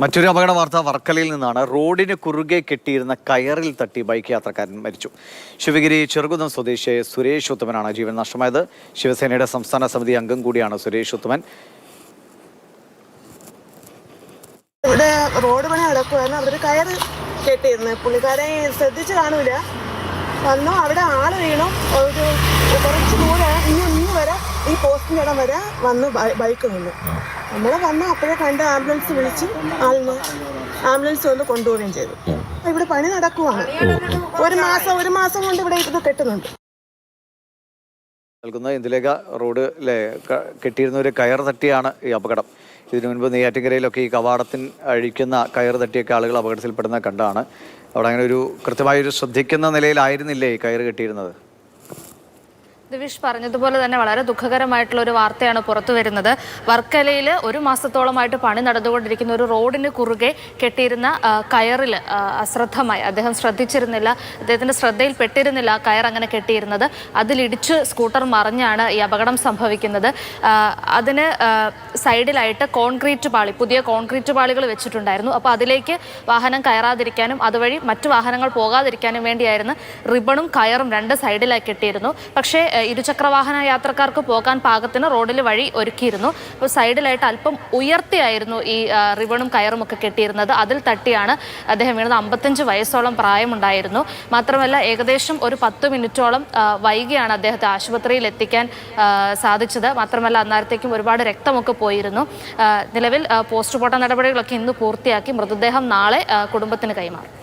മറ്റൊരു അപകട വാർത്ത വർക്കലയിൽ നിന്നാണ്. റോഡിന് കുറുകെ കെട്ടിയിരുന്ന കയറിൽ തട്ടി ബൈക്ക് യാത്രക്കാരൻ മരിച്ചു. ശിവഗിരി ചെറുകുന്നം സ്വദേശിയായ സുരേഷ് ഉത്തമനാണ് ജീവൻ നഷ്ടമായത്. ശിവസേനയുടെ സംസ്ഥാന സമിതി അംഗം കൂടിയാണ് സുരേഷ് ഉത്തമൻ. ഇവിടെ റോഡ് പണി നടക്കുവായിരുന്നു അവിടെ കയറ് കെട്ടിയിരുന്നു. പുള്ളിക്കാരെ ശ്രദ്ധിച്ച് കാണൂല. വന്നു അവിടെ ആൾ വീണു. ഒരു കുറച്ച് ദൂരെ പോസ്റ്റിന്റെ ഇടം വരെ വന്ന് ബൈക്ക് നിന്നു നമ്മൾ വന്ന് അപ്പോഴേ കണ്ട് ആംബുലൻസ് വിളിച്ച് ആളിനെ ആംബുലൻസ് വന്ന് കൊണ്ടുപോവുകയും ചെയ്തു. ഇവിടെ പണി നടക്കുവാണ്. ഒരു മാസം ഒരു മാസം കൊണ്ട് ഇവിടെ ഇത് കെട്ടുന്നുണ്ട്. നൽകുന്ന ഇന്ദുലേഖ റോഡ് ലെ കെട്ടിയിരുന്ന ഒരു കയർ തട്ടിയാണ് ഈ അപകടം. ഇതിനു മുൻപ് നെയ്യാറ്റിൻകരയിലൊക്കെ ഈ കവാടത്തിന് അഴിക്കുന്ന കയർ തട്ടിയൊക്കെ ആളുകൾ അപകടത്തിൽപ്പെടുന്ന കണ്ടാണ്. അവിടെ അങ്ങനെ ഒരു കൃത്യമായൊരു ശ്രദ്ധിക്കുന്ന നിലയിലായിരുന്നില്ലേ ഈ കയർ കെട്ടിയിരുന്നത്? ദിവിഷ് പറഞ്ഞതുപോലെ തന്നെ വളരെ ദുഃഖകരമായിട്ടുള്ള ഒരു വാർത്തയാണ് പുറത്തു വരുന്നത്. വർക്കലയിൽ ഒരു മാസത്തോളമായിട്ട് പണി നടന്നുകൊണ്ടിരിക്കുന്ന ഒരു റോഡിന് കുറുകെ കെട്ടിയിരുന്ന കയറിൽ അശ്രദ്ധമായി. അദ്ദേഹം ശ്രദ്ധിച്ചിരുന്നില്ല. അദ്ദേഹത്തിന്റെ ശ്രദ്ധയിൽ പെട്ടിരുന്നില്ല കയർ അങ്ങനെ കെട്ടിയിരുന്നത്. അതിലിടിച്ച് സ്കൂട്ടർ മറിഞ്ഞാണ് ഈ അപകടം സംഭവിക്കുന്നത്. അതിന് സൈഡിലായിട്ട് കോൺക്രീറ്റ് പാളി പുതിയ കോൺക്രീറ്റ് പാളികൾ വെച്ചിട്ടുണ്ടായിരുന്നു. അപ്പോൾ അതിലേക്ക് വാഹനം കയറാതിരിക്കാനും അതുവഴി മറ്റു വാഹനങ്ങൾ പോകാതിരിക്കാനും വേണ്ടിയായിരുന്നു റിബണും കയറും രണ്ട് സൈഡിലായി കെട്ടിയിരുന്നു. പക്ഷേ ഇരുചക്രവാഹന യാത്രക്കാർക്ക് പോകാൻ പാകത്തിന് റോഡിൽ വഴി ഒരുക്കിയിരുന്നു. അപ്പോൾ സൈഡിലായിട്ട് അല്പം ഉയർത്തിയായിരുന്നു ഈ റിവണും കയറും ഒക്കെ കെട്ടിയിരുന്നത്. അതിൽ തട്ടിയാണ് അദ്ദേഹം വീണത്. അമ്പത്തഞ്ച് വയസ്സോളം പ്രായമുണ്ടായിരുന്നു. മാത്രമല്ല ഏകദേശം ഒരു പത്ത് മിനിറ്റോളം വൈകിയാണ് അദ്ദേഹത്തെ ആശുപത്രിയിൽ എത്തിക്കാൻ സാധിച്ചത്. മാത്രമല്ല അന്നേരത്തേക്കും ഒരുപാട് രക്തമൊക്കെ പോയിരുന്നു. നിലവിൽ പോസ്റ്റ്മോർട്ടം നടപടികളൊക്കെ ഇന്ന് പൂർത്തിയാക്കി. മൃതദേഹം നാളെ കുടുംബത്തിന് കൈമാറും.